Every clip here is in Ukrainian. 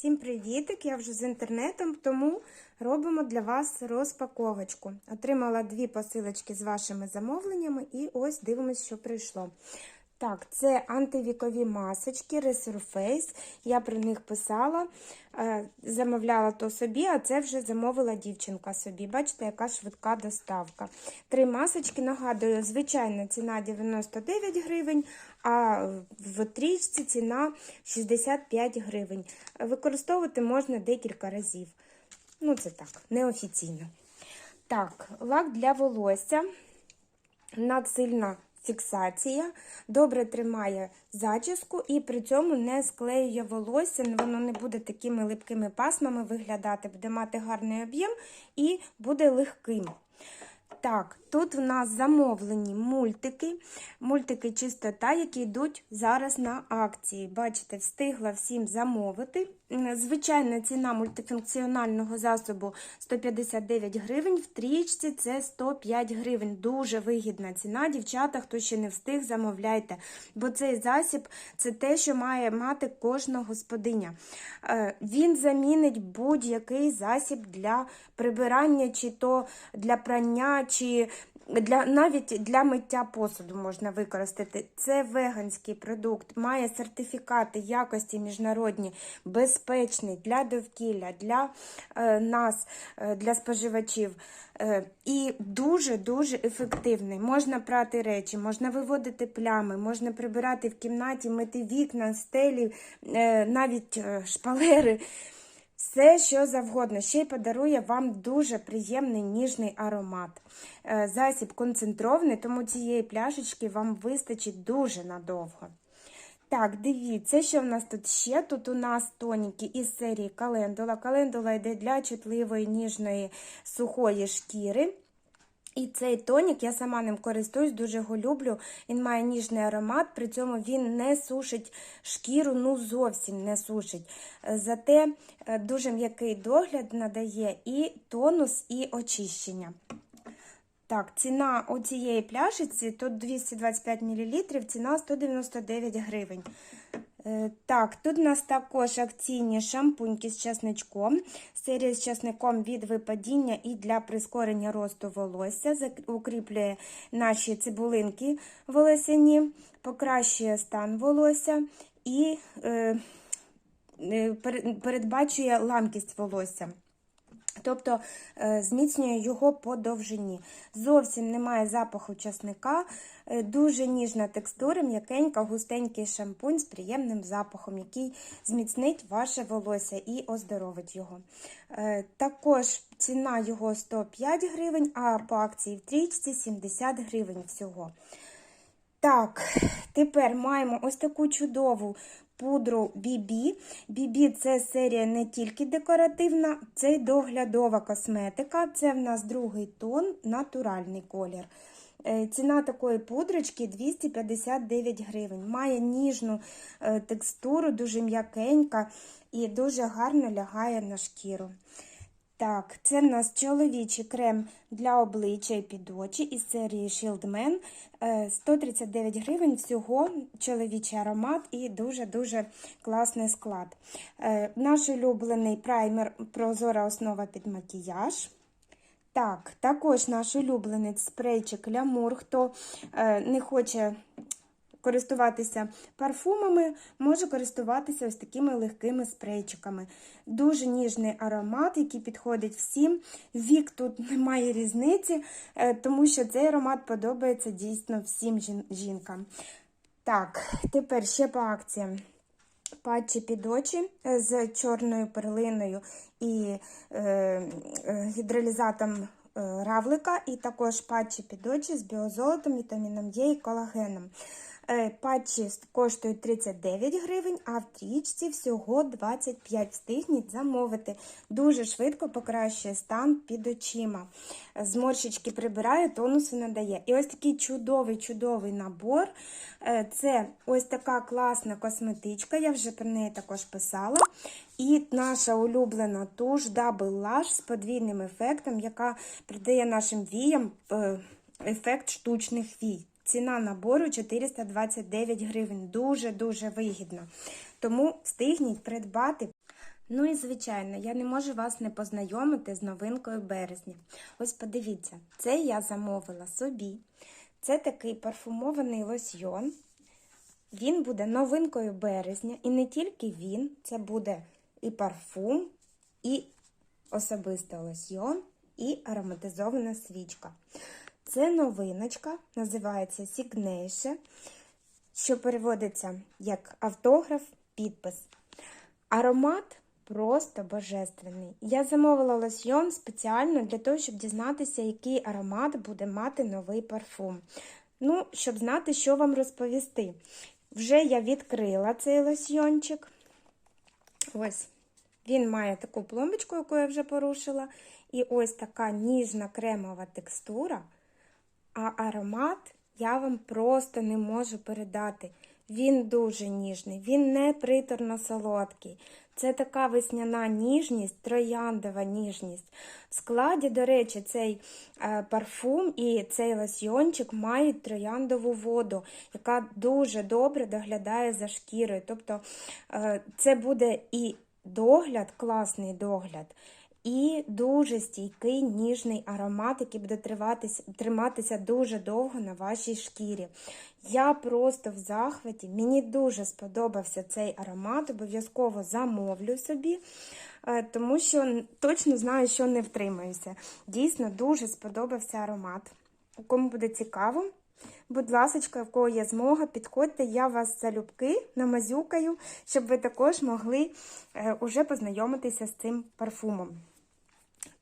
Всім привітик! Я вже з інтернетом, тому робимо для вас розпаковочку. Отримала дві посилочки з вашими замовленнями, і ось дивимось, що прийшло. Так, це антивікові масочки Resurface. Я про них писала, е, замовляла то собі, а це вже замовила дівчинка собі. Бачите, яка швидка доставка. Три масочки, нагадую, звичайна ціна 99 гривень, а в трічці ціна 65 гривень. Використовувати можна декілька разів. Ну, це так, неофіційно. Так, лак для волосся. Надсильна фіксація, добре тримає зачіску і при цьому не склеює волосся, воно не буде такими липкими пасмами виглядати, буде мати гарний об'єм і буде легким. Так, тут у нас замовлені мультики, мультики чистота, які йдуть зараз на акції. Бачите, встигла всім замовити. Звичайна ціна мультифункціонального засобу 159 гривень, в трічці це 105 гривень. Дуже вигідна ціна. Дівчата, хто ще не встиг, замовляйте. Бо цей засіб це те, що має мати кожна господиня. Е, Він замінить будь-який засіб для прибирання, чи то для прання, чи для навіть для миття посуду можна використати. Це веганський продукт, має сертифікати якості міжнародні, безпечний для довкілля, для е, нас, е, для споживачів. Е, і дуже-дуже ефективний. Можна прати речі, можна виводити плями, можна прибирати в кімнаті, мити вікна, стелі, е, навіть е, шпалери. Все, що завгодно. Ще й подарує вам дуже приємний ніжний аромат. Е, Засіб концентрований, тому цієї пляшечки вам вистачить дуже надовго. Так, дивіться, що в нас тут ще. Тут у нас тоніки із серії календула. Календула йде для чутливої ніжної сухої шкіри. І цей тонік, я сама ним користуюсь, дуже його люблю. Він має ніжний аромат, при цьому він не сушить шкіру, ну зовсім не сушить. Зате е, дуже м'який догляд надає і тонус, і очищення. Так, ціна у цієї пляшиці, тут 225 мл, ціна 199 гривень. Е, Так, тут у нас також акційні шампуньки з часничком. Серія з часником від випадіння і для прискорення росту волосся. Укріплює наші цибулинки волосяні, покращує стан волосся і е, е, передбачує ламкість волосся. Тобто е, зміцнює його по довжині. Зовсім немає запаху часника, е, дуже ніжна текстура, м'якенька, густенький шампунь з приємним запахом, який зміцнить ваше волосся і оздоровить його. Е, Також ціна його 105 гривень, а по акції в трічці 70 гривень всього. Так, тепер маємо ось таку чудову пудру BB. BB це серія не тільки декоративна, це й доглядова косметика. Це в нас другий тон, натуральний колір. Е, Ціна такої пудрочки 259 гривень. Має ніжну е, текстуру, дуже м'якенька і дуже гарно лягає на шкіру. Так, це в нас чоловічий крем для обличчя і під очі із серії Shield Man. Е, 139 гривень всього чоловічий аромат і дуже-дуже класний склад. Е, Наш улюблений праймер прозора основа під макіяж. Так, також наш улюблений спрейчик Лямур. Хто е, не хоче користуватися парфумами, може користуватися ось такими легкими спрейчиками. Дуже ніжний аромат, який підходить всім. Вік тут немає різниці, е, тому що цей аромат подобається дійсно всім жінкам. Так, тепер ще по акціям. Патчі під очі е, з чорною перлиною і е, е, гідролізатом равлика, і також патчі під очі з біозолотом, вітаміном Е і колагеном. Е, Патчі коштують 39 гривень, а в трічці всього 25 встигніть замовити. Дуже швидко покращує стан під очима. Зморщички прибирає, тонусу надає. І ось такий чудовий-чудовий набор. Е, Це ось така класна косметичка, я вже про неї також писала. І наша улюблена туш Double Lash з подвійним ефектом, яка придає нашим віям е, ефект штучних вій. Ціна набору 429 гривень. Дуже-дуже вигідно. Тому встигніть придбати. Ну і звичайно, я не можу вас не познайомити з новинкою березня. Ось подивіться, це я замовила собі. Це такий парфумований лосьйон. Він буде новинкою березня, і не тільки він, це буде і парфум, і особистий лосьйон, і ароматизована свічка. Це новиночка, називається Signature, що переводиться як автограф, підпис. Аромат просто божественний. Я замовила лосьйон спеціально для того, щоб дізнатися, який аромат буде мати новий парфум. Ну, щоб знати, що вам розповісти. Вже я відкрила цей лосьйончик. Ось. Він має таку пломбочку, яку я вже порушила. І ось така ніжна кремова текстура. А аромат я вам просто не можу передати. Він дуже ніжний, він не приторно солодкий. Це така весняна ніжність, трояндова ніжність. В складі, до речі, цей е, парфум і цей лосьйончик мають трояндову воду, яка дуже добре доглядає за шкірою. Тобто е, це буде і догляд, класний догляд. І дуже стійкий ніжний аромат, який буде триватися, триматися дуже довго на вашій шкірі. Я просто в захваті, мені дуже сподобався цей аромат, обов'язково замовлю собі, е, тому що точно знаю, що не втримаюся. Дійсно, дуже сподобався аромат. Кому буде цікаво, будь ласка, в кого є змога, підходьте, я вас залюбки намазюкаю, щоб ви також могли е, уже познайомитися з цим парфумом.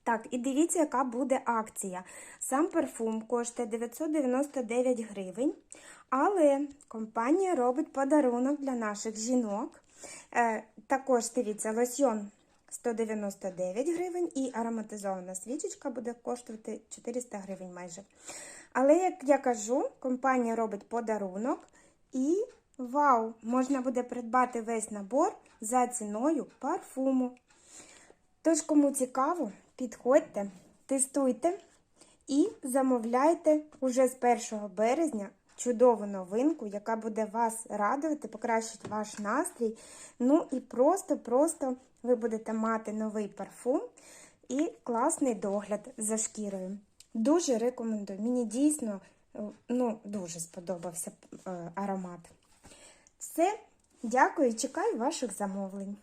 Так, і дивіться, яка буде акція. Сам парфум коштує 999 гривень, але компанія робить подарунок для наших жінок. Е, також дивіться, лосьйон 199 гривень і ароматизована свічечка буде коштувати 400 гривень майже. Але, як я кажу, компанія робить подарунок і вау! Можна буде придбати весь набор за ціною парфуму. Тож, кому цікаво, підходьте, тестуйте і замовляйте уже з 1 березня чудову новинку, яка буде вас радувати, покращить ваш настрій. Ну і просто-просто ви будете мати новий парфум і класний догляд за шкірою. Дуже рекомендую. Мені дійсно ну, дуже сподобався е, аромат. Все, дякую, чекаю ваших замовлень.